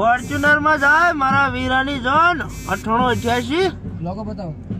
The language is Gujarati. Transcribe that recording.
ફોર્ચ્યુનર માં જાય મારા વીરાની જોન અઠાણું અઠ્યાસી બતાવો